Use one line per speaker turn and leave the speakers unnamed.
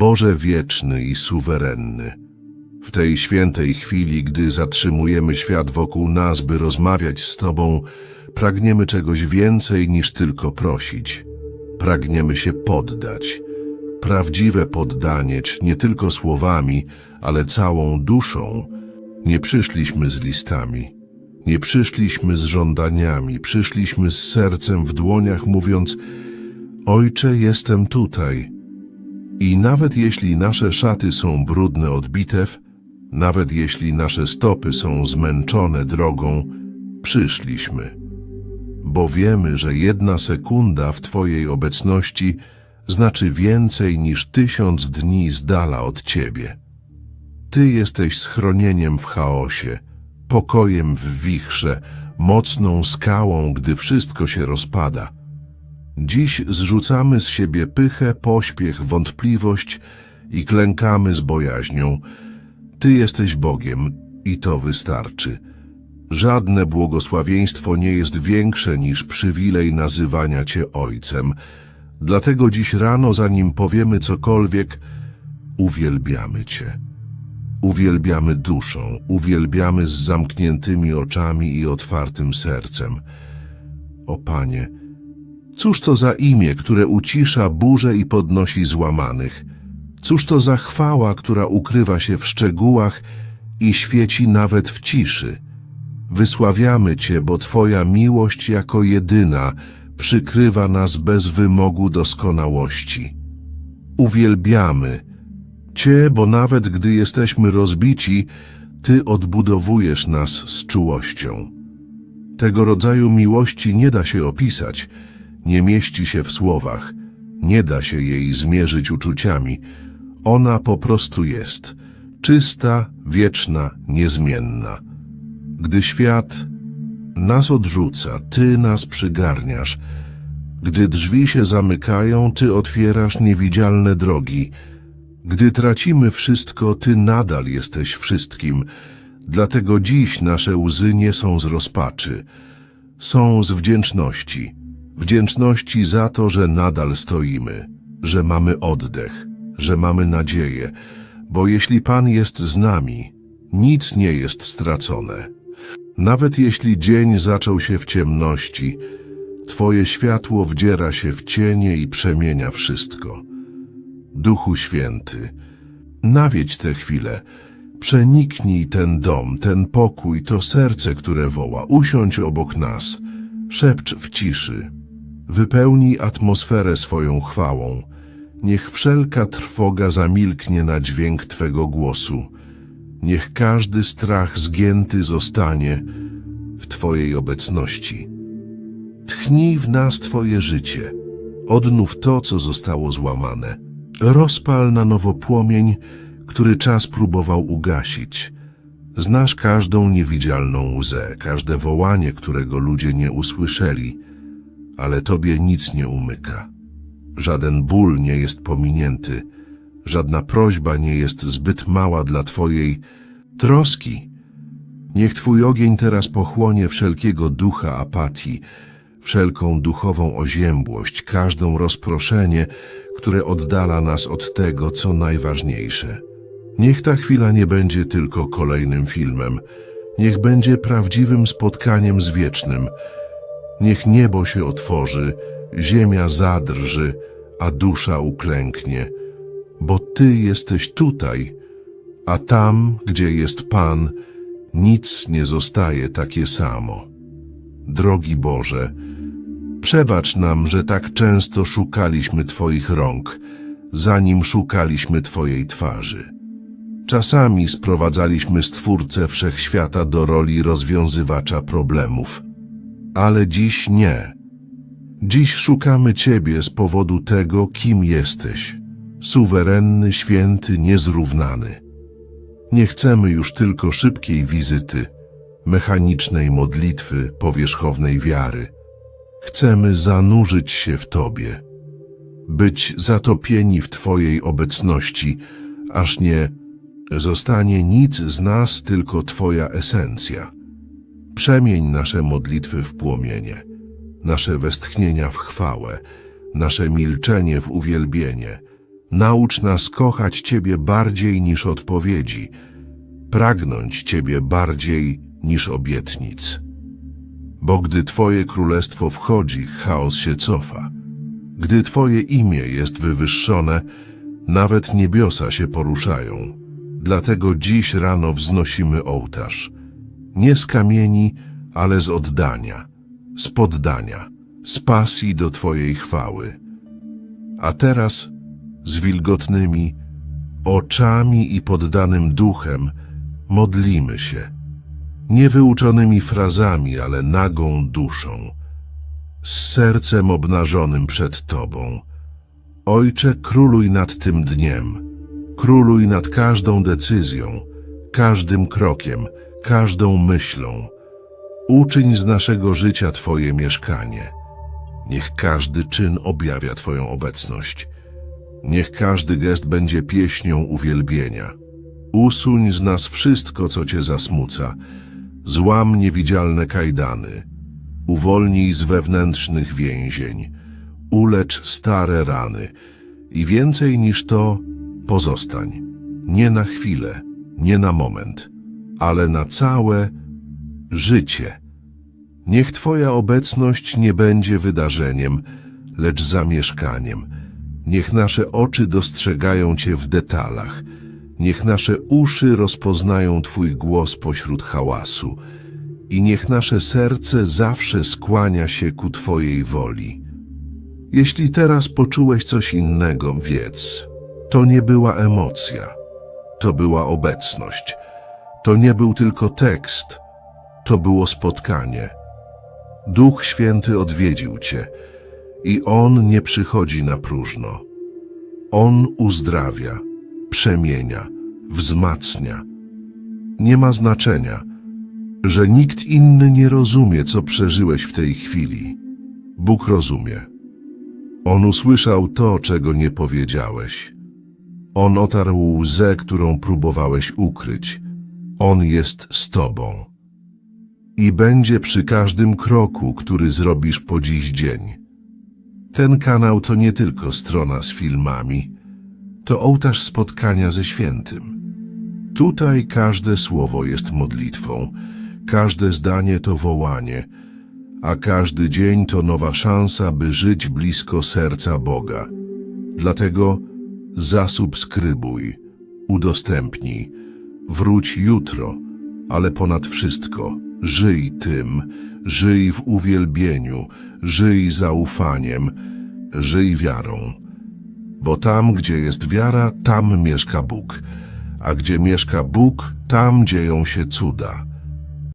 Boże wieczny i suwerenny, w tej świętej chwili, gdy zatrzymujemy świat wokół nas, by rozmawiać z Tobą, pragniemy czegoś więcej niż tylko prosić. Pragniemy się poddać. Prawdziwe poddanie, nie tylko słowami, ale całą duszą. Nie przyszliśmy z listami. Nie przyszliśmy z żądaniami, przyszliśmy z sercem w dłoniach, mówiąc: Ojcze, jestem tutaj. I nawet jeśli nasze szaty są brudne od bitew, nawet jeśli nasze stopy są zmęczone drogą, przyszliśmy. Bo wiemy, że jedna sekunda w Twojej obecności znaczy więcej niż tysiąc dni z dala od Ciebie. Ty jesteś schronieniem w chaosie, pokojem w wichrze, mocną skałą, gdy wszystko się rozpada. Dziś zrzucamy z siebie pychę, pośpiech, wątpliwość i klękamy z bojaźnią. Ty jesteś Bogiem i to wystarczy. Żadne błogosławieństwo nie jest większe niż przywilej nazywania Cię Ojcem. Dlatego dziś rano, zanim powiemy cokolwiek, uwielbiamy Cię. Uwielbiamy duszą, uwielbiamy z zamkniętymi oczami i otwartym sercem. O Panie, cóż to za imię, które ucisza burzę i podnosi złamanych? Cóż to za chwała, która ukrywa się w szczegółach i świeci nawet w ciszy? Wysławiamy Cię, bo Twoja miłość jako jedyna przykrywa nas bez wymogu doskonałości. Uwielbiamy Cię, bo nawet gdy jesteśmy rozbici, Ty odbudowujesz nas z czułością. Tego rodzaju miłości nie da się opisać, nie mieści się w słowach, nie da się jej zmierzyć uczuciami. Ona po prostu jest, czysta, wieczna, niezmienna. Gdy świat nas odrzuca, Ty nas przygarniasz. Gdy drzwi się zamykają, Ty otwierasz niewidzialne drogi. Gdy tracimy wszystko, Ty nadal jesteś wszystkim. Dlatego dziś nasze łzy nie są z rozpaczy. Są z wdzięczności. Wdzięczności za to, że nadal stoimy, że mamy oddech, że mamy nadzieję, bo jeśli Pan jest z nami, nic nie jest stracone. Nawet jeśli dzień zaczął się w ciemności, Twoje światło wdziera się w cienie i przemienia wszystko. Duchu Święty, nawiedź tę chwilę, przeniknij ten dom, ten pokój, to serce, które woła, usiądź obok nas, szepcz w ciszy, wypełnij atmosferę swoją chwałą, niech wszelka trwoga zamilknie na dźwięk Twego głosu, niech każdy strach zgięty zostanie w Twojej obecności. Tchnij w nas Twoje życie, odnów to, co zostało złamane. Rozpal na nowo płomień, który czas próbował ugasić. Znasz każdą niewidzialną łzę, każde wołanie, którego ludzie nie usłyszeli, ale Tobie nic nie umyka. Żaden ból nie jest pominięty, żadna prośba nie jest zbyt mała dla Twojej troski. Niech Twój ogień teraz pochłonie wszelkiego ducha apatii, wszelką duchową oziębłość, każdą rozproszenie, które oddala nas od tego, co najważniejsze. Niech ta chwila nie będzie tylko kolejnym filmem, niech będzie prawdziwym spotkaniem z wiecznym. Niech niebo się otworzy, ziemia zadrży, a dusza uklęknie, bo Ty jesteś tutaj, a tam, gdzie jest Pan, nic nie zostaje takie samo. Drogi Boże, Przebacz nam, że tak często szukaliśmy Twoich rąk, zanim szukaliśmy Twojej twarzy. Czasami sprowadzaliśmy Stwórcę Wszechświata do roli rozwiązywacza problemów, ale dziś nie. Dziś szukamy Ciebie z powodu tego, kim jesteś. Suwerenny, święty, niezrównany. Nie chcemy już tylko szybkiej wizyty, mechanicznej modlitwy, powierzchownej wiary – Chcemy zanurzyć się w Tobie, być zatopieni w Twojej obecności, aż nie zostanie nic z nas, tylko Twoja esencja. Przemień nasze modlitwy w płomienie, nasze westchnienia w chwałę, nasze milczenie w uwielbienie, Naucz nas kochać Ciebie bardziej niż odpowiedzi, pragnąć Ciebie bardziej niż obietnic. Bo gdy Twoje królestwo wchodzi, chaos się cofa. Gdy Twoje imię jest wywyższone, nawet niebiosa się poruszają. Dlatego dziś rano wznosimy ołtarz. Nie z kamieni, ale z oddania, z poddania, z pasji do Twojej chwały. A teraz z wilgotnymi oczami i poddanym duchem modlimy się. Nie wyuczonymi frazami, ale nagą duszą, z sercem obnażonym przed Tobą. Ojcze, króluj nad tym dniem, króluj nad każdą decyzją, każdym krokiem, każdą myślą. Uczyń z naszego życia Twoje mieszkanie. Niech każdy czyn objawia Twoją obecność. Niech każdy gest będzie pieśnią uwielbienia. Usuń z nas wszystko, co Cię zasmuca. Złam niewidzialne kajdany. Uwolnij z wewnętrznych więzień. Ulecz stare rany. I więcej niż to, pozostań. Nie na chwilę, nie na moment, ale na całe życie. Niech Twoja obecność nie będzie wydarzeniem, lecz zamieszkaniem. Niech nasze oczy dostrzegają Cię w detalach. Niech nasze uszy rozpoznają Twój głos pośród hałasu. I niech nasze serce zawsze skłania się ku Twojej woli. Jeśli teraz poczułeś coś innego, wiedz, to nie była emocja, to była obecność. To nie był tylko tekst, to było spotkanie. Duch Święty odwiedził Cię i On nie przychodzi na próżno. On uzdrawia, przemienia, wzmacnia. Nie ma znaczenia, że nikt inny nie rozumie, co przeżyłeś w tej chwili. Bóg rozumie. On usłyszał to, czego nie powiedziałeś. On otarł łzę, którą próbowałeś ukryć. On jest z Tobą. I będzie przy każdym kroku, który zrobisz po dziś dzień. Ten kanał to nie tylko strona z filmami, to ołtarz spotkania ze świętym. Tutaj każde słowo jest modlitwą, każde zdanie to wołanie, a każdy dzień to nowa szansa, by żyć blisko serca Boga. Dlatego zasubskrybuj, udostępnij, wróć jutro, ale ponad wszystko żyj tym, żyj w uwielbieniu, żyj zaufaniem, żyj wiarą. Bo tam, gdzie jest wiara, tam mieszka Bóg, a gdzie mieszka Bóg, tam dzieją się cuda.